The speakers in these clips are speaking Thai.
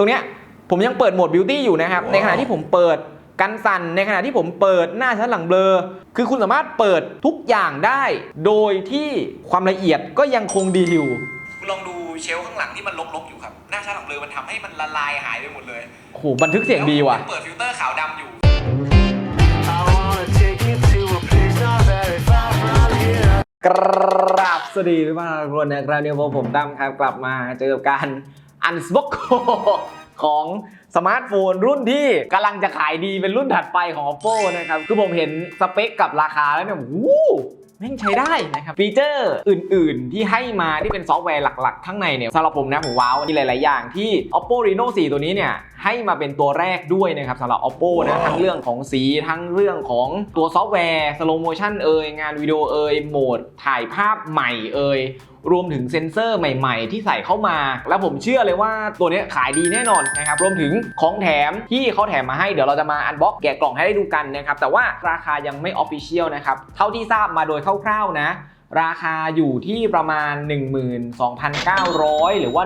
ตรงเนี้ยผมยังเปิดโหมดบิวตี้อยู่นะครับ ในขณะที่ผมเปิดกันสั่นในขณะที่ผมเปิดหน้าชั้นหลังเบลอ คือคุณสามารถเปิดทุกอย่างได้ โดยที่ความละเอียดก็ยังคงดีอยู่คุณลองดูเชลฟ์ข้างหลังที่มันลกๆอยู่ครับ หน้าชั้นหลังเบลอมันทำให้มันละลายหายไปหมดเลยโอ้โหบันทึกเสียงดีว่ะแล้ผมยังเปิดฟิลเตอร์ขาวดำอยู่ I wanna take you to a place not very far from here. กราบสวัสดีทุกท่านทุกคนนะครับเนี่ยผมตั้มครับกลับมาเจอกับการ อันสป็อกโของสมาร์ทโฟนรุ่นที่กำลังจะขายดีเป็นรุ่นถัดไปของ Oppo นะครับ คือผมเห็นสเปคกับราคาแล้วเนี่ยวู้แม่งใช้ได้นะครับ ฟีเจอร์อื่นๆ ที่ให้มาที่เป็นซอฟต์แวร์หลักๆ ข้างในเนี่ยสำหรับผมนะผมว้าวมีหลายๆ อย่างที่ Oppo Reno 4 ตัวนี้เนี่ย ให้มาเป็นตัวแรกด้วยนะครับสำหรับ Oppo นะทั้งเรื่องของสีทั้งเรื่องของตัวซอฟต์แวร์ slow motion เอ่ยงานวิดีโอเอ่ยโหมดถ่ายภาพใหม่เอ่ยรวมถึงเซ็นเซอร์ใหม่ ๆ ที่ใส่เข้ามา แล้วผมเชื่อเลยว่าตัวเนี้ยขายดีแน่นอนนะครับ รวมถึงของแถมที่เขาแถมมาให้ เดี๋ยวเราจะมาอันบ็อกแกะกล่องให้ได้ดูกันนะครับ แต่ว่าราคายังไม่ออฟฟิเชียลนะครับ เท่าที่ทราบมาโดยคร่าวๆนะ ราคาอยู่ที่ประมาณ 12,900 หรือว่า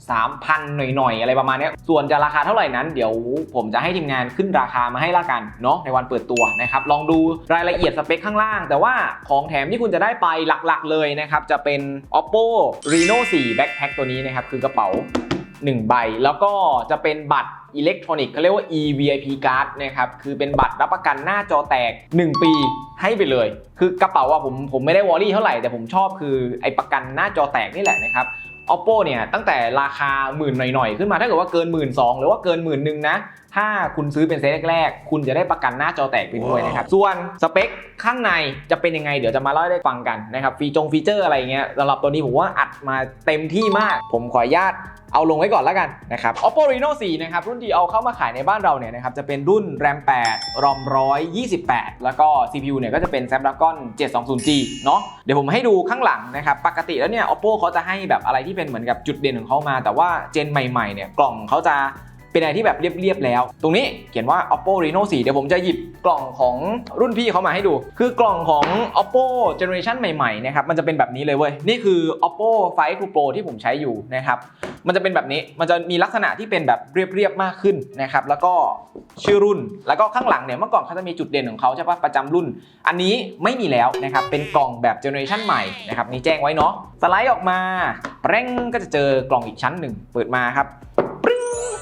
13,000 หน่อยๆ อะไรประมาณนี้ ส่วนจะราคาเท่าไหร่นั้น เดี๋ยวผมจะให้ทีมงานขึ้นราคามาให้ละกันเนาะในวันเปิดตัวนะครับ ลองดูรายละเอียดสเปคข้างล่าง แต่ว่าของแถมที่คุณจะได้ไปหลักๆเลยนะครับ จะเป็น Oppo Reno 4 Backpack ตัวนี้นะครับ คือกระเป๋า 1 ใบ แล้วก็จะเป็นบัตรอิเล็กทรอนิกส์เขาเรียกว่า eVIP card นะครับ คือเป็นบัตรรับประกันหน้าจอแตก 1 ปีให้ไปเลย คือกระเป๋าอะผมผมไม่ได้วอรี่เท่าไหร่ แต่ผมชอบคือไอประกันหน้าจอแตกนี่แหละนะครับ oppo เนี่ยตั้งแต่ราคาหมื่นหน่อยๆ ขึ้นมาถ้าเกิดว่าเกินหมื่นสองหรือว่าเกินหมื่นหนึ่งนะ ถ้าคุณซื้อเป็นเซตแรกๆ คุณจะได้ประกันหน้าจอแตกไปด้วยนะครับ ส่วนสเปคข้างในจะเป็นยังไง เดี๋ยวจะมาเล่าให้ได้ฟังกันนะครับ ฟีจงฟีเจอร์อะไรเงี้ยสำหรับตัวนี้ผมว่าอัดมาเต็มที่มาก ผมขออนุญาตเอาลงไว้ก่อนแล้วกันนะครับ oppo reno 4 นะครับ รุ่นที่เอาเข้ามาขายในบ้านเราเนี่ยนะครับ จะเป็นรุ่น ram 8 rom 128 แล้วก็ cpu เนี่ยก็จะเป็น snapdragon 720g เนาะเดี๋ยวผมให้ดูข้างหลังนะครับ ปกติแล้วเนี่ย oppo เขาจะให้แบบอะไรที่เป็นเหมือนกับจุดเด่นของเขามา แต่ว่าเจนใหม่ๆ เนี่ย กล่องเขาจะ เป็นอะไรที่แบบเรียบๆแล้ว ตรงนี้เขียนว่า oppo reno 4 เดี๋ยวผมจะหยิบกล่องของรุ่นพี่เขามาให้ดู คือกล่องของ oppo generation ใหม่ๆนะครับมันจะเป็นแบบนี้เลยเว้ย นี่คือ oppo find2 pro ที่ผมใช้อยู่นะครับมันจะเป็นแบบนี้มันจะมีลักษณะที่เป็นแบบเรียบๆมากขึ้นนะครับแล้วก็ชื่อรุ่นแล้วก็ข้างหลังเนี่ยเมื่อก่อนเขาจะมีจุดเด่นของเขาใช่ปะประจำรุ่น อันนี้ไม่มีแล้วนะครับเป็นกล่องแบบเจเนอเรชันใหม่นะครับนี่แจ้งไว้เนาะสไลด์ออกมาแปร่งก็จะเจอกล่องอีกชั้นหนึ่งเปิดมาครับ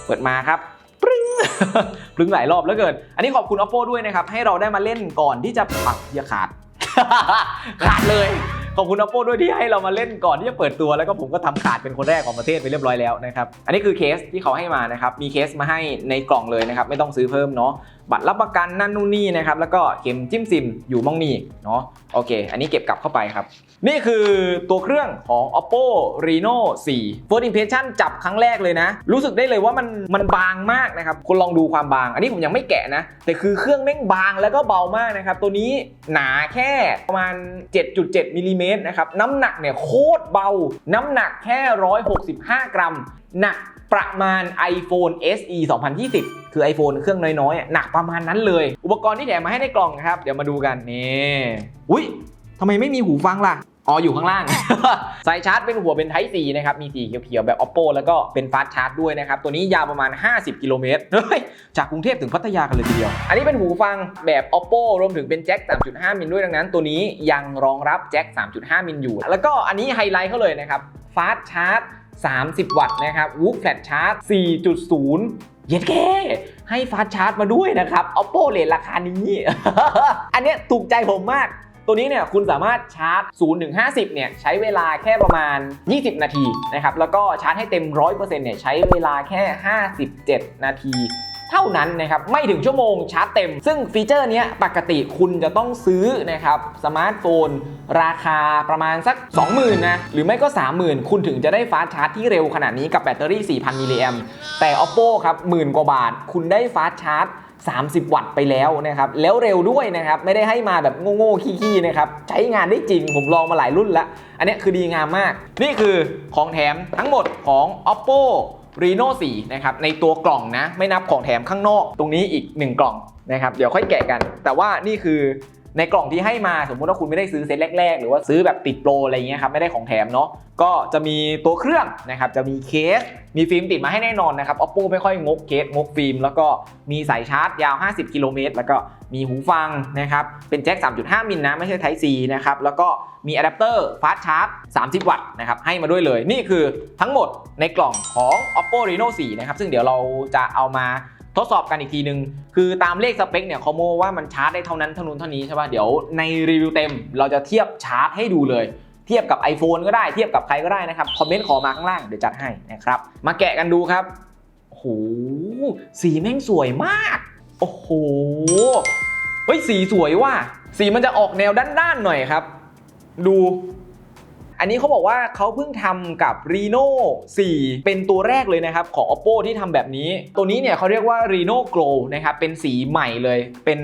เปิดมาครับปรึ้งปรึ้งหลายรอบแล้วเกิน อันนี้ขอบคุณ oppo ด้วยนะครับ ให้เราได้มาเล่นก่อนที่จะปักอย่าขาด ขาดเลย ขอบคุณ oppo ด้วยที่ให้เรามาเล่นก่อนที่จะเปิดตัวแล้วก็ผมก็ทำขาดเป็นคนแรกของประเทศไปเรียบร้อยแล้วนะครับ อันนี้คือเคสที่เขาให้มานะครับ มีเคสมาให้ในกล่องเลยนะครับ ไม่ต้องซื้อเพิ่มเนาะ บัตรรับประกันนั่นนู่นนี่นะครับ แล้วก็เข็มจิ้มซิมอยู่มองนี่เนาะ โอเค อันนี้เก็บกลับเข้าไปครับ นี่คือตัวเครื่องของ oppo reno 4 first impression จับครั้งแรกเลยนะ รู้สึกได้เลยว่ามันมันบางมากนะครับ คุณลองดูความบาง อันนี้ผมยังไม่แกะนะ แต่คือเครื่องแม่งบางแล้วก็เบามากนะครับ ตัวนี้หนาแค่ประมาณ 7.7มิลลิเมตรนะครับ น้ำหนักเนี่ยโคตรเบา น้ำหนักแค่ 165 กรัม หนักประมาณ iPhone SE 2020 คือ iPhone เครื่องน้อยๆ หนักประมาณนั้นเลย อุปกรณ์ที่แถมมาให้ในกล่องครับ เดี๋ยวมาดูกันนี่ อุ้ยทำไมไม่มีหูฟังล่ะ อ๋ออยู่ข้างล่าง สายชาร์จเป็นหัวเป็น Type C นะครับ มีสีเขียวๆแบบ Oppo แล้วก็เป็นฟาสชาร์จด้วยนะครับ ตัวนี้ยาวประมาณ 50 กิโลเมตรเฮ้ยจากกรุงเทพถึงพัทยากันเลยทีเดียว อันนี้เป็นหูฟังแบบ Oppo รวมถึงเป็นแจ็ค 3.5 มิลด้วยดังนั้น ตัวนี้ยังรองรับแจ็ค 3.5 มิลอยู่ แล้วก็อันนี้ไฮไลท์เขาเลยนะครับฟาสชาร์จ 30 วัตต์นะครับวูฟแฟลชชาร์จ 4.0เย็ดแค่ให้ฟาสชาร์จมาด้วยนะครับ oppo เลทราคานี้ อันเนี้ยถูกใจผมมาก ตัวนี้เนี่ยคุณสามารถชาร์จ 0 ถึง 50 เนี่ยใช้เวลาแค่ประมาณ 20 นาทีนะครับ แล้วก็ชาร์จให้เต็ม 100%เนี่ยใช้เวลาแค่ 57 นาทีเท่านั้นนะครับไม่ถึงชั่วโมงชาร์จเต็ม ซึ่งฟีเจอร์นี้ปกติคุณจะต้องซื้อนะครับสมาร์ทโฟน ราคาประมาณสัก 20,000นะหรือไม่ก็ 30,000 คุณถึงจะได้ฟาสชาร์จที่เร็วขนาดนี้กับแบตเตอรี่ 4,000 มิลลิแอมแต่ oppo ครับหมื่นกว่าบาท คุณได้ฟาสชาร์จ 30 วัตต์ไปแล้วนะครับแล้วเร็วด้วยนะครับไม่ได้ให้มาแบบโง่ๆขี้ๆนะครับใช้งานได้จริงผมลองมาหลายรุ่นแล้วอันนี้คือดีงามมาก นี่คือของแถมทั้งหมดของ oppo reno 4นะครับในตัวกล่องนะไม่นับของแถมข้างนอก ตรงนี้อีก 1 กล่องนะครับเดี๋ยวค่อยแกะกัน แต่ว่านี่คือ ในกล่องที่ให้มาสมมุติว่าคุณไม่ได้ซื้อเซตแรก ๆ หรือว่าซื้อแบบติดโปรอะไรเงี้ยครับไม่ได้ของแถมเนาะก็จะมีตัวเครื่องนะครับจะมีเคส มีฟิล์มติดมาให้แน่นอนนะครับ oppo ไม่ค่อยงกเคสงกฟิล์ม แล้วก็มีสายชาร์จยาว 50 กิโลเมตรแล้วก็มีหูฟังนะครับเป็นแจ็ค 3.5 มิลนะไม่ใช่ Type C นะครับแล้วก็มีอะแดปเตอร์ฟาสชาร์จ30 วัตต์นะครับให้มาด้วยเลย นี่คือทั้งหมดในกล่องของ oppo reno 4 นะครับซึ่งเดี๋ยวเราจะเอามา ทดสอบกันอีกทีนึง คือตามเลขสเปคเนี่ยเขาโมว่ามันชาร์จได้เท่านั้นเท่านู้นเท่านี้ใช่ป่ะเดี๋ยวในรีวิวเต็มเราจะเทียบชาร์จให้ดูเลย เทียบกับ iPhone ก็ได้เทียบกับใครก็ได้นะครับคอมเมนต์ขอมาข้างล่างเดี๋ยวจัดให้นะครับมาแกะกันดูครับโอ้โหสีแม่งสวยมาก โอ้โหเฮ้ยสีสวยว่ะสีมันจะออกแนวด้านๆหน่อยครับ ดู อันนี้เขาบอกว่าเขาเพิ่งทำกับ Reno 4 เป็นตัวแรกเลยนะครับ ของ Oppo ที่ทำแบบนี้ ตัวนี้เนี่ยเขาเรียกว่า Reno Glow นะครับ เป็นสีใหม่เลย เป็น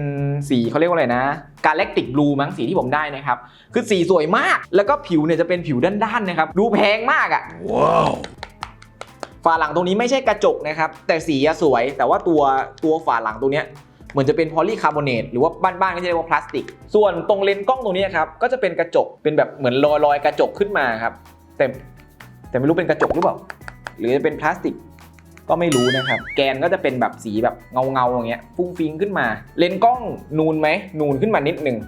สีเขาเรียกว่าอะไรนะ Galactic Blue มั้งสีที่ผมได้นะครับ คือสีสวยมาก แล้วก็ผิวเนี่ยจะเป็นผิวด้านๆนะครับ ดูแพงมากอะ่ะว้าวฝาหลังตรงนี้ไม่ใช่กระจกนะครับ แต่สีอะสวย แต่ว่าตัวตัวฝาหลังตรงเนี้ย เหมือนจะเป็นพอลีคาร์บอเนตหรือว่าบ้านๆก็จะเรียกว่าพลาสติก ส่วนตรงเลนส์กล้องตรงนี้ครับก็จะเป็นกระจกเป็นแบบเหมือนรอยรอยกระจกขึ้นมาครับแต่แต่ไม่รู้เป็นกระจกหรือเปล่า หรือจะเป็นพลาสติกก็ไม่รู้นะครับ แกนก็จะเป็นแบบสีแบบเงาเงาๆอย่างเงี้ยฟุ้งฟิ้งขึ้นมา เลนส์กล้องนูนไหมนูนขึ้นมานิดหนึ่ง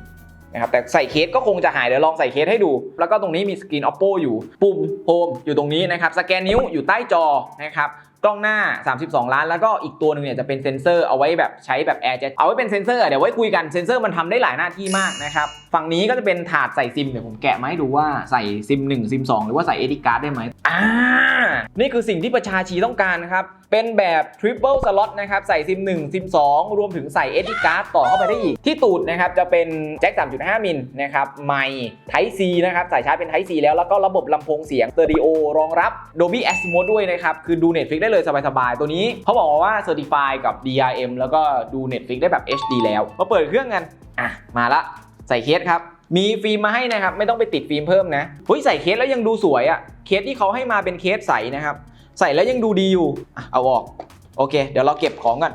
นะครับแต่ใส่เคสก็คงจะหายเดี๋ยวลองใส่เคสให้ดู แล้วก็ตรงนี้มีสกรีน oppo อยู่ ปุ่มโฮมอยู่ตรงนี้นะครับ สแกนนิ้วอยู่ใต้จอนะครับ กล้องหน้า 32 ล้าน แล้วก็อีกตัวหนึ่งเนี่ยจะเป็นเซ็นเซอร์เอาไว้แบบใช้แบบแอร์เจเอาไว้เป็นเซ็นเซอร์เดี๋ยวไว้คุยกันเซ็นเซอร์มันทำได้หลายหน้าที่มากนะครับฝั่งนี้ก็จะเป็นถาดใส่ซิมเดี๋ยวผมแกะมาให้ดูว่าใส่ซิม1ซิม2 หรือว่าใส่เอทิการ์ดได้ไหม อ่า นี่คือสิ่งที่ประชาชีต้องการนะครับ เป็นแบบ Triple Slot นะครับ ใส่ซิม 1 ซิม 2 รวมถึงใส่เอ d ิการ์ดต่อเข้าไปได้อีก ที่ตูดนะครับ จะเป็นแจ็ค 3.5 มิลนะครับ ไมค์ Type C นะครับ สายชาร์จเป็น Type C แล้ว แล้วก็ระบบลำโพงเสียง Stereo รองรับ Dolby Atmos ด้วยนะครับ คือดู Netflix ได้เลยสบายๆ ตัวนี้เขาบอกว่า Certify กับ DRM แล้วก็ดู Netflix ได้แบบ HD แล้ว มาเปิดเครื่องกัน อะ มาละ ใส่เคสครับ มีฟิล์มมาให้นะครับ ไม่ต้องไปติดฟิล์มเพิ่มนะเฮ้ยใส่เคสแล้วยังดูสวยอะ่ะเคสที่เขาให้มาเป็นเคสใสนะครับ ใส่แล้วยังดูดีอยู่อะเอาออก โอเค เดี๋ยวเราเก็บของกัน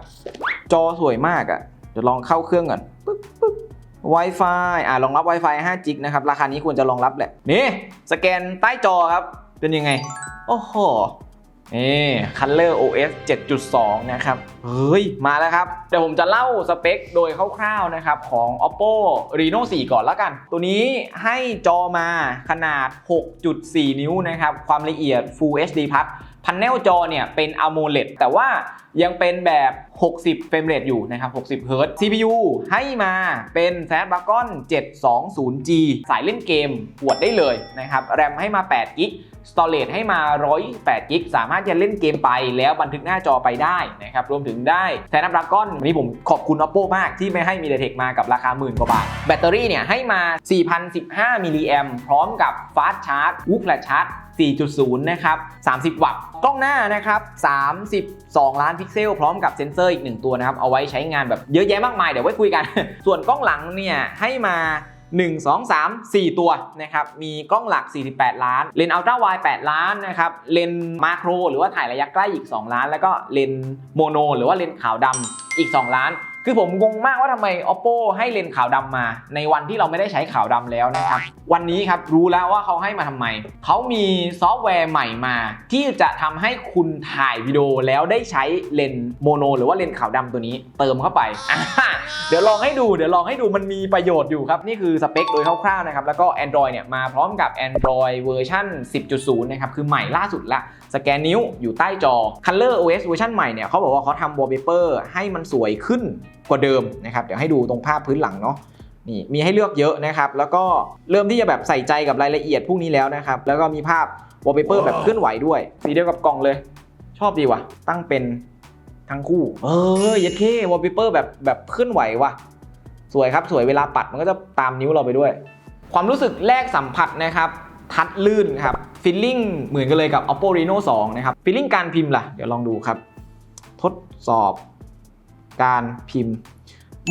จอสวยมากอะ่ะเดี๋ยวลองเข้าเครื่องก่อนปึ๊บปึ๊บ Wi-Fi อ่ารองรับ Wi-Fi 5 จิกนะครับ ราคานี้ควรจะรองรับแหละ นี่ สแกนใต้จอครับ เป็นยังไง โอ้โห นี่ Color OS 7.2 นะครับ เฮ้ย มาแล้วครับ เดี๋ยวผมจะเล่าสเปคโดยคร่าวๆนะครับ ของ Oppo Reno 4 ก่อนแล้วกัน ตัวนี้ให้จอมาขนาด 6.4 นิ้วนะครับ ความละเอียด Full HD Plus พันเนลจอเนี่ยเป็น AMOLED แต่ว่ายังเป็นแบบ 60 เฟรมเรทอยู่นะครับ 60เฮิรตซ์ CPU ให้มาเป็น Snapdragon 720G สายเล่นเกมปวดได้เลยนะครับ แรมให้มา8 กิก Storage ให้มา 108กิกสามารถจะเล่นเกมไปแล้วบันทึกหน้าจอไปได้นะครับ รวมถึงได้ Snapdragon วันนี้ผมขอบคุณ Oppo มากที่ไม่ให้ MediaTek มากับราคาหมื่นกว่าบาท แบตเตอรี่เนี่ยให้มา 4,015มิลลิแอมพร้อมกับ Fast Charge วูฟแฟลชชาร์จ4.0 นะครับ 30 วัตต์ กล้องหน้านะครับ 32 ล้านพิกเซล พร้อมกับเซ็นเซอร์อีก 1 ตัวนะครับ เอาไว้ใช้งานแบบเยอะแยะมากมาย เดี๋ยวไว้คุยกัน ส่วนกล้องหลังเนี่ยให้มา 1 2 3 4 ตัวนะครับ มีกล้องหลัก 48 ล้าน เลนส์อัลตร้าไวด์8ล้านนะครับ เลนส์มาโคร หรือว่าถ่ายระยะใกล้อีก 2 ล้าน แล้วก็เลนส์โมโน หรือว่าเลนส์ขาวดำอีก 2 ล้าน คือผมงงมากว่าทำไม oppo ให้เลนส์ขาวดำมา ในวันที่เราไม่ได้ใช้ขาวดำแล้วนะครับ วันนี้ครับรู้แล้วว่าเขาให้มาทำไม เขามีซอฟต์แวร์ใหม่มา ที่จะทำให้คุณถ่ายวิดีโอแล้วได้ใช้เลนส์โมโน หรือว่าเลนส์ขาวดำตัวนี้เติมเข้าไป เดี๋ยวลองให้ดู เดี๋ยวลองให้ดูมันมีประโยชน์อยู่ครับ นี่คือสเปคโดยคร่าวๆนะครับ แล้วก็ Android เนี่ยมาพร้อมกับ Android เวอร์ชัน10.0 นะครับ คือใหม่ล่าสุดละ สแกนนิ้วอยู่ใต้จอ Color OS เวอร์ชันใหม่เนี่ยเขาบอกว่าเขาทำ wallpaper ให้มันสวยขึ้นกว่าเดิมนะครับ เดี๋ยวให้ดูตรงภาพพื้นหลังเนาะนี่มีให้เลือกเยอะนะครับ แล้วก็เริ่มที่จะแบบใส่ใจกับรายละเอียดพวกนี้แล้วนะครับ แล้วก็มีภาพ wallpaper แบบเคลื่อนไหวด้วยสีเดียวกับกล่องเลย ชอบดีว่ะ ตั้งเป็นทั้งคู่ เออเยัดเท่ wallpaper แบบแบบเคลื่อนไหวว่ะ สวยครับสวยเวลาปัดมันก็จะตามนิ้วเราไปด้วย ความรู้สึกแรกสัมผัสนะครับ ทัดลื่นครับฟีลลิ่งเหมือนกันเลยกับ oppo reno 2 นะครับฟีลลิ่งการพิมพ์ล่ะ เดี๋ยวลองดูครับ ทดสอบการพิมพ์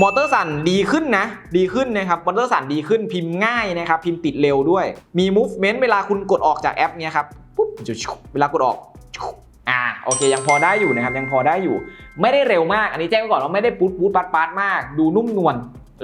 มอเตอร์สั่นดีขึ้นนะ ดีขึ้นนะครับ มอเตอร์สั่นดีขึ้นพิมพ์ง่ายนะครับ พิมพ์ติดเร็วด้วย มี movement เวลาคุณกดออกจากแอปเนี้ยครับปุ๊บจุ๊บเวลากดออกอ่าโอเคยังพอได้อยู่นะครับยังพอได้อยู่ ไม่ได้เร็วมาก อันนี้แจ้งไว้ก่อนว่าไม่ได้ปุ๊ดปุ๊ดปัดปัดมาก ดูนุ่มนวล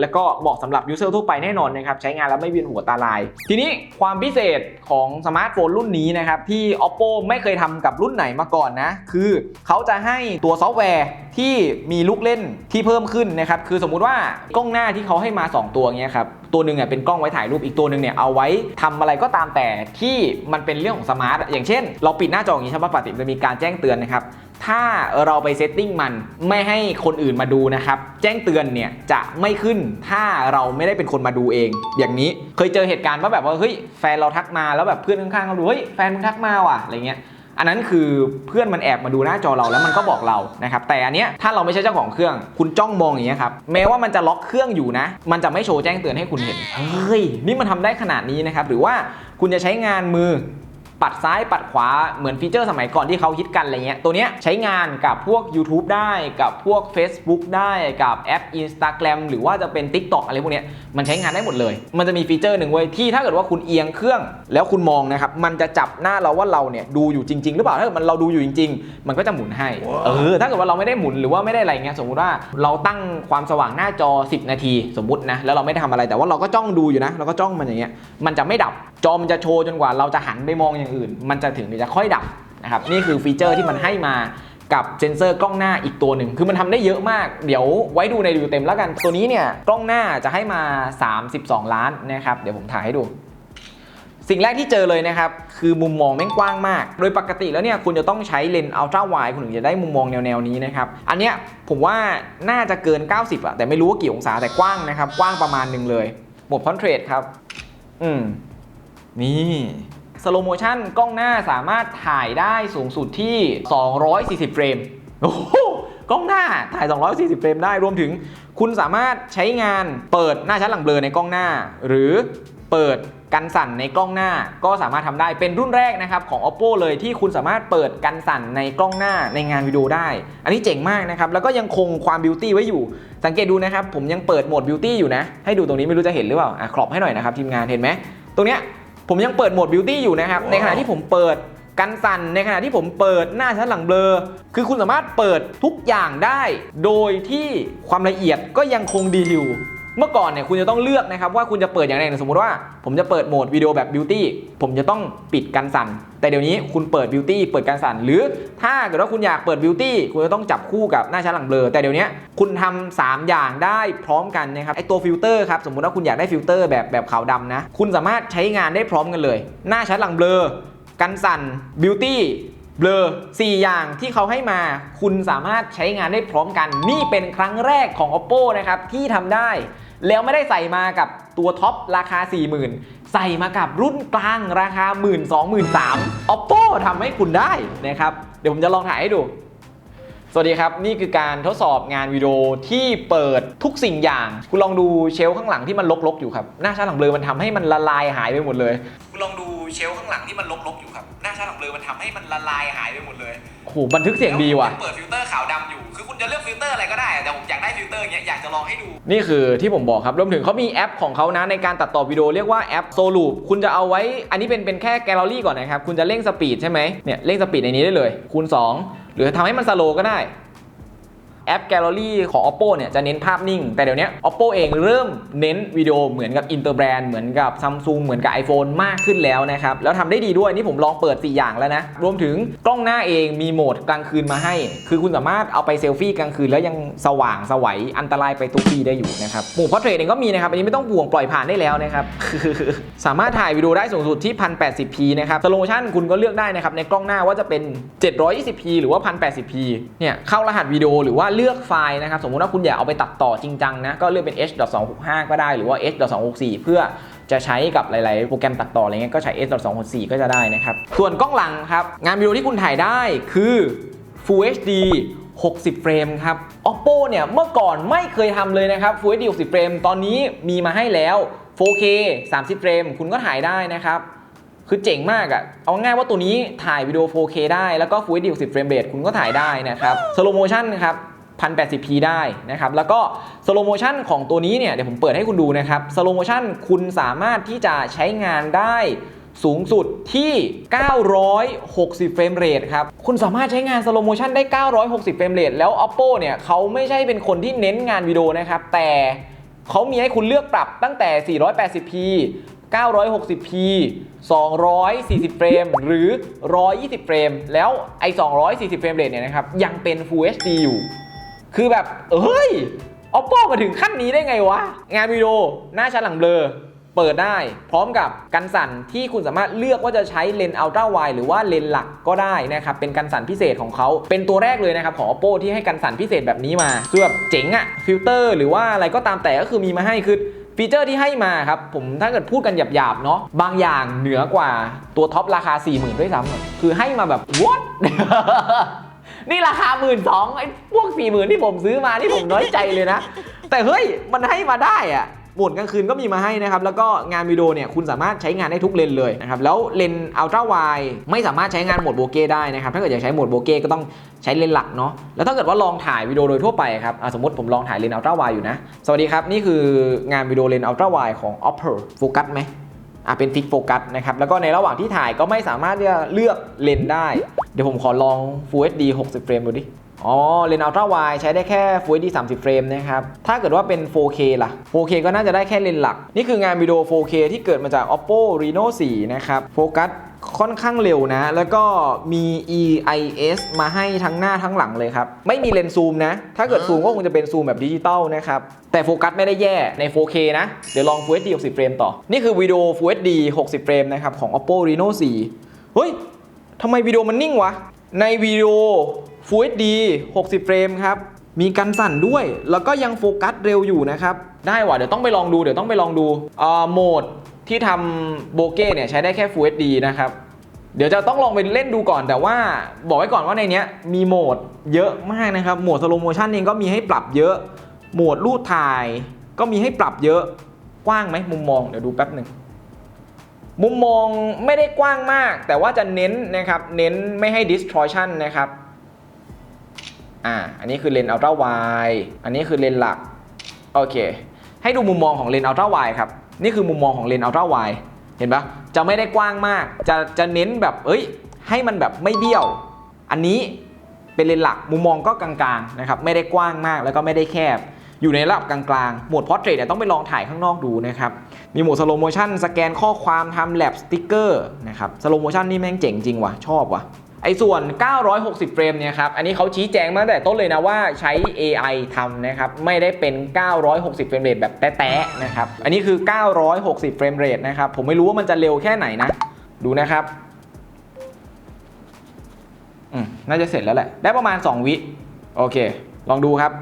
แล้วก็เหมาะสำหรับยูเซอร์ทั่วไปแน่นอนนะครับใช้งานแล้วไม่เวียนหัวตาลาย ทีนี้ความพิเศษของสมาร์ทโฟนรุ่นนี้นะครับที่ oppo ไม่เคยทำกับรุ่นไหนมาก่อนนะ คือเขาจะให้ตัวซอฟต์แวร์ที่มีลูกเล่นที่เพิ่มขึ้นนะครับคือสมมุติว่ากล้องหน้าที่เขาให้มา 2 ตัวเงี้ยครับตัวหนึ่งเนี่ยเป็นกล้องไว้ถ่ายรูปอีกตัวหนึ่งเนี่ยเอาไว้ทำอะไรก็ตามแต่ที่มันเป็นเรื่องของสมาร์ทอย่างเช่น เราปิดหน้าจออย่างนี้ใช่ปะปกติมันจะมีการแจ้งเตือนนะครับ ถ้าเราไปเซตติ้งมันไม่ให้คนอื่นมาดูนะครับ แจ้งเตือนเนี่ยจะไม่ขึ้นถ้าเราไม่ได้เป็นคนมาดูเอง อย่างนี้เคยเจอเหตุการณ์ว่าแบบว่าเฮ้ยแฟนเราทักมาแล้วแบบเพื่อนข้างๆเราดูเฮ้ยแฟนมึงทักมาว่ะอะไรเงี้ยอันนั้นคือเพื่อนมันแอบมาดูหน้าจอเราแล้วมันก็บอกเรานะครับแต่อันเนี้ยถ้าเราไม่ใช่เจ้าของเครื่อง คุณจ้องมองอย่างเงี้ยครับแม้ว่ามันจะล็อกเครื่องอยู่นะ มันจะไม่โชว์แจ้งเตือนให้คุณเห็นเฮ้ยนี่มันทำได้ขนาดนี้นะครับหรือว่าคุณจะใช้งานมือ ปัดซ้ายปัดขวาเหมือนฟีเจอร์สมัยก่อนที่เขาฮิตกันอะไรเงี้ยตัวเนี้ยใช้งานกับพวก YouTube ได้กับพวก Facebook ได้กับแอป Instagram หรือว่าจะเป็น TikTok อะไรพวกเนี้ยมันใช้งานได้หมดเลย มันจะมีฟีเจอร์หนึ่งเว้ยที่ถ้าเกิดว่าคุณเอียงเครื่อง แล้วคุณมองนะครับมันจะจับหน้าเราว่าเราเนี่ยดูอยู่จริง ๆ หรือเปล่าถ้าเกิดมันเราดูอยู่จริง ๆ มันก็จะหมุนให้เออถ้าเกิดว่าเราไม่ได้หมุนหรือว่าไม่ได้อะไรเงี้ยสมมุติว่าเราตั้งความสว่างหน้าจอ 10 นาที สมมตินะแล้วเราไม่ได้ทำอะไรแต่ว่าเราก็จ้องดูอยู่นะเราก็จ้องมันอย่างเงี้ยมันจะไม่ดับจอมันจะโชว์จนกว่าเราจะหันไปมองอย่างอื่น มันจะถึงจะค่อยดับนะครับนี่คือฟีเจอร์ที่มันให้มากับเซนเซอร์กล้องหน้าอีกตัวหนึ่ง คือมันทำได้เยอะมาก เดี๋ยวไว้ดูในรีวิวเต็มแล้วกัน ตัวนี้เนี่ยกล้องหน้าจะให้มา 32 ล้านนะครับ เดี๋ยวผมถ่ายให้ดู สิ่งแรกที่เจอเลยนะครับ คือมุมมองแม่งกว้างมาก โดยปกติแล้วเนี่ยคุณจะต้องใช้เลนส์อัลตร้าไวคุณถึงจะได้มุมมองแนวๆนี้นะครับ อันเนี้ยผมว่าน่าจะเกิน 90อะแต่ไม่รู้ว่ากี่องศาแต่กว้างนะครับ กว้างประมาณหนึ่งเลยโหมดคอนเทรสครับ อืม นี่สโลโมชันกล้องหน้าสามารถถ่ายได้สูงสุดที่ 240 เฟรม โอ้โห กล้องหน้าถ่าย 240 เฟรมได้ รวมถึงคุณสามารถใช้งานเปิดหน้าชัดหลังเบลอในกล้องหน้า หรือเปิดกันสั่นในกล้องหน้าก็สามารถทำได้เป็นรุ่นแรกนะครับของ oppo เลยที่คุณสามารถเปิดกันสั่นในกล้องหน้าในงานวิดีโอได้ อันนี้เจ๋งมากนะครับ แล้วก็ยังคงความบิวตี้ไว้อยู่ สังเกตดูนะครับ ผมยังเปิดโหมดบิวตี้อยู่นะ ให้ดูตรงนี้ไม่รู้จะเห็นหรือเปล่าอะครอบให้หน่อยนะครับทีมงานเห็นไหมตรงเนี้ย ผมยังเปิดโหมดบิวตี้อยู่นะครับ ในขณะที่ผมเปิดกันสั่นในขณะที่ผมเปิดหน้าชัดหลังเบลอ คือคุณสามารถเปิดทุกอย่างได้ โดยที่ความละเอียดก็ยังคงดีอยู่ เมื่อก่อนเนี่ยคุณจะต้องเลือกนะครับว่าคุณจะเปิดอย่างไรสมมติว่า ผมจะเปิดโหมดวิดีโอแบบบิวตี้ผมจะต้องปิดกันสั่น แต่เดี๋ยวนี้คุณเปิดบิวตี้เปิดกันสั่น หรือถ้าเกิดว่าคุณอยากเปิดบิวตี้คุณจะต้องจับคู่กับหน้าชัดหลังเบลอแต่เดี๋ยวนี้คุณทำสามอย่างได้พร้อมกันนะครับไอตัวฟิลเตอร์ครับสมมุติว่าคุณอยากได้ฟิลเตอร์แบบแบบขาวดำนะคุณสามารถใช้งานได้พร้อมกันเลย หน้าชัดหลังเบลอกันสั่นบิวตี้เบลอ4อย่างที่เขาให้มา คุณสามารถใช้งานได้พร้อมกัน นี่เป็นครั้งแรกของ oppo นะครับ ที่ทำได้ แล้วไม่ได้ใส่มากับตัวท็อปราคา 40,000 ใส่มากับรุ่นกลางราคา 1 2 0 0 0 3 oppo ทำให้คุณได้นะครับ เดี๋ยวผมจะลองถ่ายให้ดู วัสดีครับ นี่คือการทดสอบงานวิดีโอที่เปิดทุกสิ่งอย่าง คุณลองดูเชลฟ์ข้างหลังที่มันลกๆอยู่ครับ หน้าชาหลังเบลอมันทำให้มันละลายหายไปหมดเลย คุณลองดูเชลฟ์ข้างหลังที่มันลกๆอยู่ครับ หน้าชาหลังเบลอมันทำให้มันละลายหายไปหมดเลยโอ้โหบันทึกเสียงดีว่ะแล้ผมยังเปิดฟิลเตอร์ขาวดำอยู่ คือคุณจะเลือกฟิลเตอร์อะไรก็ได้ แต่ผมอยากได้ฟิลเตอร์อย่างเงี้ย อยากจะลองให้ดู นี่คือที่ผมบอกครับ รวมถึงเขามีแอปของเขานะในการตัดต่อวิดีโอเรียกว่าแอปโซลูปคุณจะเอาไว้ อันนี้เป็นเป็นแค่แกลเลอรี่ก่อนนะครับ คุณจะเร่งสปีดใช่ไหมเนี่ย เร่งสปีดในนี้ได้เลย คูณ2ห รือทำให้มันสโลก็ได้ แอปแกลเลอรี่ของ oppo เนี่ยจะเน้นภาพนิ่ง แต่เดี๋ยวนี้ oppo เองเริ่มเน้นวิดีโอเหมือนกับอินเตอร์แบรนด์เหมือนกับ Samsung เหมือนกับ iPhone มากขึ้นแล้วนะครับ แล้วทำได้ดีด้วย นี่ผมลองเปิด 4 อย่างแล้วนะ รวมถึงกล้องหน้าเองมีโหมดกลางคืนมาให้ คือคุณสามารถเอาไปเซลฟี่กลางคืนแล้วยังสว่างสวัยอันตรายไปทุกที่ได้อยู่นะครับโหมดพอร์เทรตเองก็มีนะครับอันนี้ไม่ต้องห่วงปล่อยผ่านได้แล้วนะครับสามารถถ่ายวิดีโอได้สูงสุดที่ 1080p นะครับสโลชันคุณก็เลือกได้นะครับในกล้องหน้าว่าจะเป็น 720p หรือว่า 1080p เนี่ยเข้ารหัสวิดีโอหรือว่าเลือกไฟล์นะครับ สมมุติว่าคุณอยากเอาไปตัดต่อจริงจังนะ ก็เลือกเป็น h.265 ก็ได้ หรือว่า h.264 เพื่อจะใช้กับหลาย ๆ โปรแกรมตัดต่ออะไรเงี้ย ก็ใช้ h.264 ก็จะได้นะครับ ส่วนกล้องหลังครับ งานวิดีโอที่คุณถ่ายได้คือ Full HD 60 เฟรมครับ oppo เนี่ย เมื่อก่อนไม่เคยทำเลยนะครับ Full HD 60 เฟรม ตอนนี้มีมาให้แล้ว 4K 30 เฟรม คุณก็ถ่ายได้นะครับคือเจ๋งมากอะเอาง่ายว่าตัวนี้ถ่ายวิดีโอ 4K ได้ แล้วก็ Full HD 60 เฟรมเรทคุณก็ถ่ายได้นะครับ Slow Motion ครับ 1080p ได้นะครับ แล้วก็ Slow Motion ของตัวนี้เนี่ยเดี๋ยวผมเปิดให้คุณดูนะครับ Slow Motion คุณสามารถที่จะใช้งานได้สูงสุดที่ 960 เฟรมเรทครับ คุณสามารถใช้งาน Slow Motion ได้ 960 เฟรมเรทแล้ว Oppo เนี่ยเขาไม่ใช่เป็นคนที่เน้นงานวิดีโอนะครับ แต่เขามีให้คุณเลือกปรับตั้งแต่ 480p 960p 240 เฟรม หรือ 120 เฟรม แล้วไอ้ 240 เฟรมเรทเนี่ยนะครับ ยังเป็น Full HD อยู่ คือแบบเฮ้ย oppo มาถึงขั้นนี้ได้ไงวะ งานวิดีโอหน้าชัดหลังเบลอเปิดได้ พร้อมกับกันสั่นที่คุณสามารถเลือกว่าจะใช้เลนส์อัลตร้าไวหรือว่าเลนส์หลักก็ได้นะครับ เป็นกันสั่นพิเศษของเขา เป็นตัวแรกเลยนะครับ ของ oppo ที่ให้กันสั่นพิเศษแบบนี้มาคือแบบเจ๋งอะฟิลเตอร์หรือว่าอะไรก็ตามแต่ก็คือมีมาให้คือฟีเจอร์ที่ให้มาครับ ผมถ้าเกิดพูดกันหยาบๆเนาะบางอย่างเหนือกว่าตัวท็อปราคา 40,000 ด้วยซ้ำคือให้มาแบบ what นี่ราคาหมื่นสองไอ้พวกสี่หมื่นที่ผมซื้อมาที่ผมน้อยใจเลยนะ แต่เฮ้ยมันให้มาได้อะโหมดกลางคืนก็มีมาให้นะครับ แล้วก็งานวิดีโอเนี่ยคุณสามารถใช้งานได้ทุกเลนเลยนะครับ แล้วเลนอัลตร้าไวไม่สามารถใช้งานโหมดโบเก้ได้นะครับ ถ้าเกิดอยากใช้โหมดโบเก้ก็ต้องใช้เลนหลักเนาะ แล้วถ้าเกิดว่าลองถ่ายวิดีโอโดยทั่วไปครับสมมติผมลองถ่ายเลนอัลตร้าไวอยู่นะ สวัสดีครับ นี่คืองานวิดีโอเลนอัลตร้าไวของ Oppo โฟกัสไหม อะเป็นฟิกโฟกัสนะครับแล้วก็ในระหว่างที่ถ่ายก็ไม่สามารถที่จะเลือกเลนได้ เดี๋ยวผมขอลอง Full HD 60 เฟรมดูดิอ๋อเลนส์อัลตร้าไวใช้ได้แค่ Full HD 30 เฟรมนะครับ ถ้าเกิดว่าเป็น 4K ล่ะ 4K ก็น่าจะได้แค่เลนส์หลัก นี่คืองานวิดีโอ 4K ที่เกิดมาจาก Oppo Reno 4 นะครับ โฟกัส ค่อนข้างเร็วนะ แล้วก็มี EIS มาให้ทั้งหน้าทั้งหลังเลยครับ ไม่มีเลนส์ซูมนะ ถ้าเกิดซูมก็คงจะเป็นซูมแบบดิจิตอลนะครับ แต่โฟกัสไม่ได้แย่ใน 4K นะ เดี๋ยวลอง Full HD 60 เฟรมต่อ นี่คือวิดีโอ Full HD 60 เฟรมนะครับ ของ Oppo Reno 4 เฮ้ยทำไมวิดีโอมันนิ่งวะ ในวิดีโอ Full HD 60 เฟรมครับมีกันสั่นด้วย แล้วก็ยังโฟกัสเร็วอยู่นะครับ ได้ว่ะ เดี๋ยวต้องไปลองดู เดี๋ยวต้องไปลองดูอ่าโหมด ที่ทำโบเก้เนี่ยใช้ได้แค่ Full HD นะครับ เดี๋ยวจะต้องลองไปเล่นดูก่อน แต่ว่าบอกไว้ก่อนว่าในนี้มีโหมดเยอะมากนะครับ โหมดสโลโมชันเองก็มีให้ปรับเยอะ โหมดรูดถ่ายก็มีให้ปรับเยอะ กว้างไหมมุมมอง เดี๋ยวดูแป๊บหนึ่งมุมมองไม่ได้กว้างมาก แต่ว่าจะเน้นนะครับ เน้นไม่ให้ distortion นะครับ อ่า อันนี้คือเลนส์อัลตร้าไวอันนี้คือเลนส์หลัก โอเค ให้ดูมุมมองของเลนส์อัลตร้าไวครับ นี่คือมุมมองของเลนส์อัลตร้าไวเห็นปะจะไม่ได้กว้างมาก จะจะเน้นแบบเอ้ย ให้มันแบบไม่เบี้ยว อันนี้เป็นเลนส์หลักมุมมองก็กลางๆนะครับไม่ได้กว้างมากแล้วก็ไม่ได้แคบ อยู่ในระดับกลางๆโหมดพอร์เทรตเนี่ยต้องไปลองถ่ายข้างนอกดูนะครับมีโหมดสโลโมชันสแกนข้อความทำแลบสติ๊กเกอร์นะครับสโลโมชันนี่แม่งเจ๋งจริงว่ะชอบว่ะ ไอ้ส่วน 960 เฟรมเนี่ยครับ อันนี้เขาชี้แจงมาตั้งแต่ต้นเลยนะว่าใช้ AI ทำนะครับ ไม่ได้เป็น 960 เฟรมเรทแบบแต๊ะๆนะครับ อันนี้คือ 960 เฟรมเรทนะครับ ผมไม่รู้ว่ามันจะเร็วแค่ไหนนะ ดูนะครับ อืม น่าจะเสร็จแล้วแหละ ได้ประมาณ 2 วิ โอเค ลองดูครับ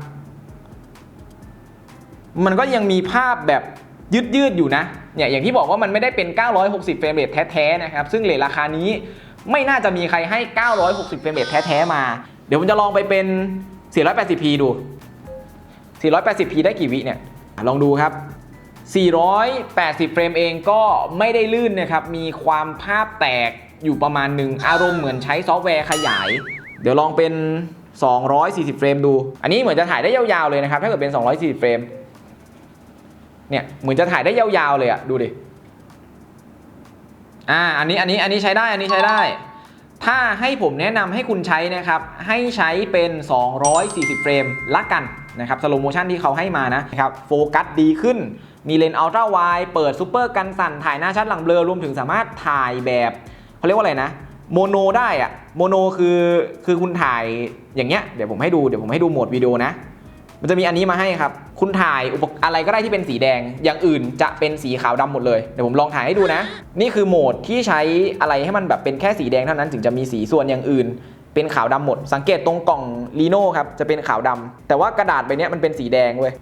มันก็ยังมีภาพแบบยืดยืดๆอยู่นะ เนี่ย อย่างที่บอกว่ามันไม่ได้เป็น 960 เฟรมเรทแท้ๆนะครับ ซึ่งเรทราคานี้ ไม่น่าจะมีใครให้ 960 เฟรมเรทแท้ ๆ มา เดี๋ยวผมจะลองไปเป็น 480p ดู 480p ได้กี่วิเนี่ย ลองดูครับ 480 เฟรมเองก็ไม่ได้ลื่นนะครับ มีความภาพแตกอยู่ประมาณหนึ่ง อารมณ์เหมือนใช้ซอฟต์แวร์ขยาย เดี๋ยวลองเป็น 240 เฟรมดู อันนี้เหมือนจะถ่ายได้ยาวๆเลยนะครับ ถ้าเกิดเป็น 240 เฟรม เนี่ย เหมือนจะถ่ายได้ยาวๆเลยอะดูดิ อ่าอันนี้อันนี้อันนี้ใช้ได้อันนี้ใช้ได้ ถ้าให้ผมแนะนำให้คุณใช้นะครับ ให้ใช้เป็น 240 เฟรมละกันนะครับสโลโมชันที่เขาให้มานะครับโฟกัสดีขึ้น มีเลนส์อัลตร้าไวเปิดซูเปอร์กันสั่นถ่ายหน้าชัดหลังเบลอรวมถึงสามารถถ่ายแบบเขาเรียกว่าอะไรนะโมโนได้อะโมโนคือคือคุณถ่ายอย่างเงี้ยเดี๋ยวผมให้ดูเดี๋ยวผมให้ดูโหมดวิดีโอนะ มันจะมีอันนี้มาให้ครับ คุณถ่ายอุปอะไรก็ได้ที่เป็นสีแดง อย่างอื่นจะเป็นสีขาวดำหมดเลย เดี๋ยวผมลองถ่ายให้ดูนะ นี่คือโหมดที่ใช้อะไรให้มันแบบเป็นแค่สีแดงเท่านั้น ถึงจะมีสีส่วนอย่างอื่น เป็นขาวดำหมด สังเกตตรงกล่องลีโน่ครับ จะเป็นขาวดำแต่ว่ากระดาษใบนี้มันเป็นสีแดงเว้ย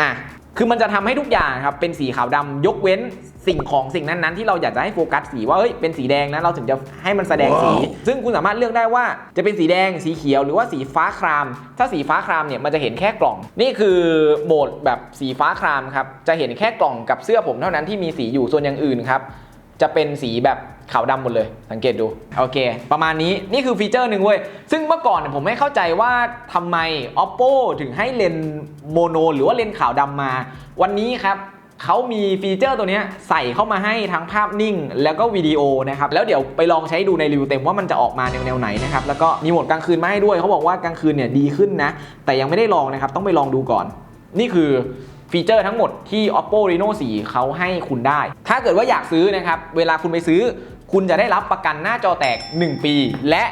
อะ คือมันจะทำให้ทุกอย่างครับเป็นสีขาวดำยกเว้นสิ่งของสิ่งนั้นๆที่เราอยากจะให้โฟกัสสีว่าเฮ้ยเป็นสีแดงนะเราถึงจะให้มันแสดงสี ซึ่งคุณสามารถเลือกได้ว่าจะเป็นสีแดงสีเขียวหรือว่าสีฟ้าคราม ถ้าสีฟ้าครามเนี่ยมันจะเห็นแค่กล่อง นี่คือโหมดแบบสีฟ้าครามครับจะเห็นแค่กล่องกับเสื้อผมเท่านั้นที่มีสีอยู่ส่วนอย่างอื่นครับ จะเป็นสีแบบขาวดำหมดเลย สังเกตดู โอเค ประมาณนี้นี่คือฟีเจอร์หนึ่งเว้ย ซึ่งเมื่อก่อนเนี่ยผมไม่เข้าใจว่าทำไม oppo ถึงให้เลนโมโนหรือว่าเลนขาวดำมา วันนี้ครับเขามีฟีเจอร์ตัวนี้ใส่เข้ามาให้ทั้งภาพนิ่ง แล้วก็วิดีโอนะครับ แล้วเดี๋ยวไปลองใช้ดูในรีวิวเต็มว่ามันจะออกมาแนวแนวไหนนะครับ แล้วก็มีโหมดกลางคืนมาให้ด้วยเขาบอกว่ากลางคืนเนี่ยดีขึ้นนะ แต่ยังไม่ได้ลองนะครับต้องไปลองดูก่อน นี่คือ ฟีเจอร์ทั้งหมดที่ oppo reno 4 เขาให้คุณได้ ถ้าเกิดว่าอยากซื้อนะครับ เวลาคุณไปซื้อ คุณจะได้รับประกันหน้าจอแตก 1 ปี และ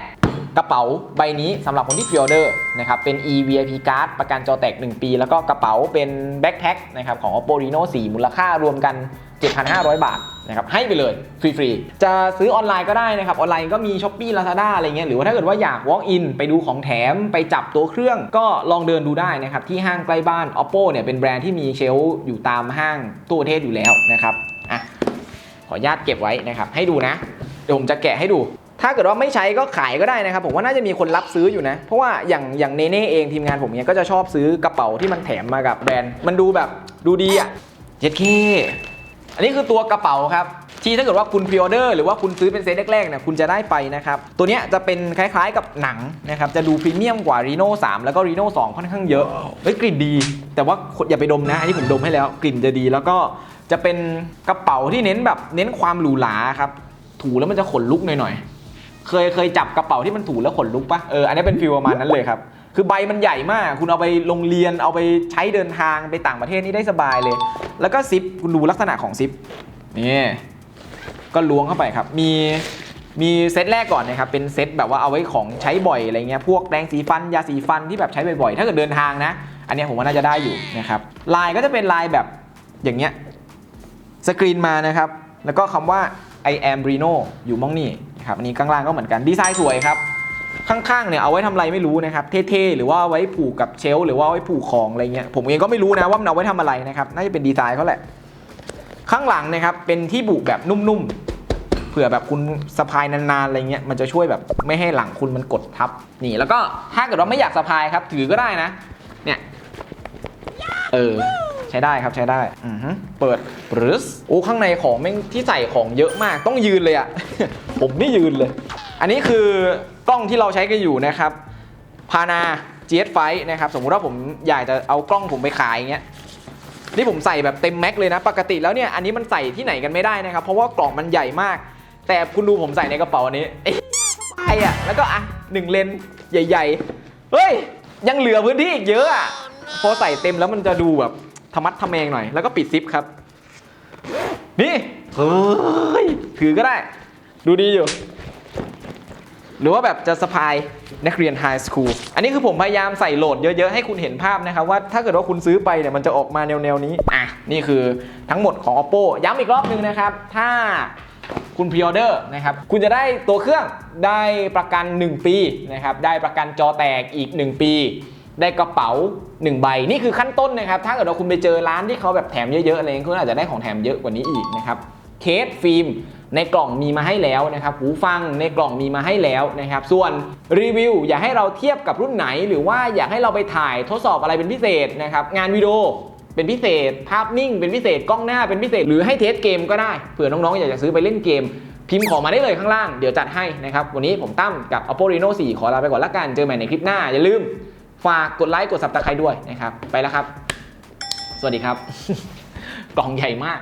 กระเป๋าใบนี้สำหรับคนที่พิออเดอร์นะครับ เป็น e VIP card ประกันจอแตก 1 ปี แล้วก็กระเป๋าเป็น backpack นะครับของ oppo reno 4 มูลค่ารวมกัน 7,500 บาทนะครับให้ไปเลยฟรีๆ จะซื้อออนไลน์ก็ได้นะครับออนไลน์ก็มี s h อ p e e Lazada อะไรเงี้ยหรือว่าถ้าเกิดว่าอยาก walk in ไปดูของแถมไปจับตัวเครื่องก็ลองเดินดูได้นะครับที่ห้างใกล้บ้าน oppo เนี่ยเป็นแบรนด์ที่มีเชลฟ์อยู่ตามห้างทั่วประเทศอยู่แล้วนะครับอะขออนุญาตเก็บไว้นะครับให้ดูนะ เดี๋ยวผมจะแกะให้ดูถ้าเกิดว่าไม่ใช้ก็ขายก็ได้นะครับ ผมว่าน่าจะมีคนรับซื้ออยู่นะ เพราะว่าอย่างอย่างเนเน่เองทีมงานผมเนี่ยก็จะชอบซื้อกระเป๋าที่มันแถมมากับแบรนด์มันดูแบบดูดีอะเจ็ดเค อันนี้คือตัวกระเป๋าครับที่ถ้าเกิดว่าคุณพรีออเดอร์หรือว่าคุณซื้อเป็นเซตแรกๆเนี่ยคุณจะได้ไปนะครับตัวเนี้ยจะเป็นคล้ายๆกับหนังนะครับจะดูพรีเมียมกว่า Reno 3 แล้วก็ Reno 2 ค่อนข้างเยอะเฮ้ยกลิ่นดี แต่ว่าอย่าไปดมนะ อันนี้ผมดมให้แล้วกลิ่นจะดี แล้วก็จะเป็นกระเป๋าที่เน้นแบบเน้นความหรูหราครับถูแล้วมันจะขนลุกหน่อยๆเคยเคยจับกระเป๋าที่มันถูแล้วขนลุกปะเอออันนี้เป็นฟิลประมาณนั้นเลยครับ คือใบมันใหญ่มาก คุณเอาไปโรงเรียนเอาไปใช้เดินทางไปต่างประเทศนี่ได้สบายเลย แล้วก็ซิปคุณดูลักษณะของซิปนี่ก็ล้วงเข้าไปครับ มีมีเซตแรกก่อนนะครับ เป็นเซตแบบว่าเอาไว้ของใช้บ่อยอะไรเงี้ย พวกแปรงสีฟัน ยาสีฟันที่แบบใช้บ่อยๆ ถ้าเกิดเดินทางนะ อันนี้ผมว่าน่าจะได้อยู่นะครับ ลายก็จะเป็นลายแบบอย่างเงี้ย สกรีนมานะครับ แล้วก็คำว่า I am Reno อยู่มองนี่นะครับ อันนี้ข้างล่างก็เหมือนกัน ดีไซน์สวยครับ ข้างๆเนี่ยเอาไว้ทำอะไรไม่รู้นะครับเท่ๆหรือว่าไว้ผูกกับเชลหรือว่าไว้ผูกของอะไรเงี้ยผมเองก็ไม่รู้นะว่ามันเอาไว้ทำอะไรนะครับน่าจะเป็นดีไซน์เขาแหละ ข้างหลังนะครับเป็นที่บุแบบนุ่มๆเผื่อแบบคุณสะพายนานๆอะไรเงี้ยมันจะช่วยแบบไม่ให้หลังคุณมันกดทับนี่แล้วก็ถ้าเกิดว่าไม่อยากสะพายครับถือก็ได้นะเนี่ยเออใช้ได้ครับใช้ได้อือเปิดปรึสโอ้ข้างในของแม่งที่ใส่ของเยอะมากต้องยืนเลยอะผมไม่ยืนเลย อันนี้คือ กล้องที่เราใช้กันอยู่นะครับพานา GS ไฟนะครับสมมุติว่าผมอยากจะเอากล้องผมไปขายอย่างเงี้ยนี่ผมใส่แบบเต็มแม็กเลยนะ ปกติแล้วเนี่ยอันนี้มันใส่ที่ไหนกันไม่ได้นะครับ เพราะว่ากล่องมันใหญ่มาก แต่คุณดูผมใส่ในกระเป๋าอันนี้เอ้ไปอะแล้วก็อะหนึ่งเลนใหญ่ ๆ เฮ้ย ยังเหลือพื้นที่อีกเยอะอะพอใส่เต็มแล้วมันจะดูแบบธรรมัดทะแมงหน่อย แล้วก็ปิดซิปครับ นี่เฮ้ยถือก็ได้ ดูดีอยู่ หรือว่าแบบจะสะพายนักเรียนไฮสคูลอันนี้คือผมพยายามใส่โหลดเยอะๆ ให้คุณเห็นภาพนะครับว่าถ้าเกิดว่าคุณซื้อไปเนี่ยมันจะออกมาแนวๆนี้ อะ นี่คือทั้งหมดของ oppo ย้ำอีกรอบนึงนะครับ ถ้าคุณพรีออเดอร์นะครับ คุณจะได้ตัวเครื่องได้ประกัน 1 ปีนะครับ ได้ประกันจอแตกอีก 1 ปี ได้กระเป๋า 1 ใบ นี่คือขั้นต้นนะครับ ถ้าเกิดว่าคุณไปเจอร้านที่เขาแบบแถมเยอะๆอะไรเงี้ยคุณอาจจะได้ของแถมเยอะกว่านี้อีกนะครับ เคสฟิล์ม ในกล่องมีมาให้แล้วนะครับหูฟังในกล่องมีมาให้แล้วนะครับ ส่วนรีวิวอยากให้เราเทียบกับรุ่นไหน หรือว่าอยากให้เราไปถ่ายทดสอบอะไรเป็นพิเศษนะครับงานวิดีโอเป็นพิเศษ ภาพนิ่ง เป็นพิเศษกล้องหน้าเป็นพิเศษหรือให้เทสเกมก็ได้เผื่อน้องๆ อยากจะซื้อไปเล่นเกม พิมพ์ขอมาได้เลยข้างล่าง เดี๋ยวจัดให้นะครับ วันนี้ผมตั้มกับ oppo reno 4 ขอลาไปก่อนละกัน เจอใหม่ในคลิปหน้า อย่าลืม ฝากกดไลค์กด subscribe ด้วยนะครับ ไปแล้วครับ สวัสดีครับ กล่องใหญ่มาก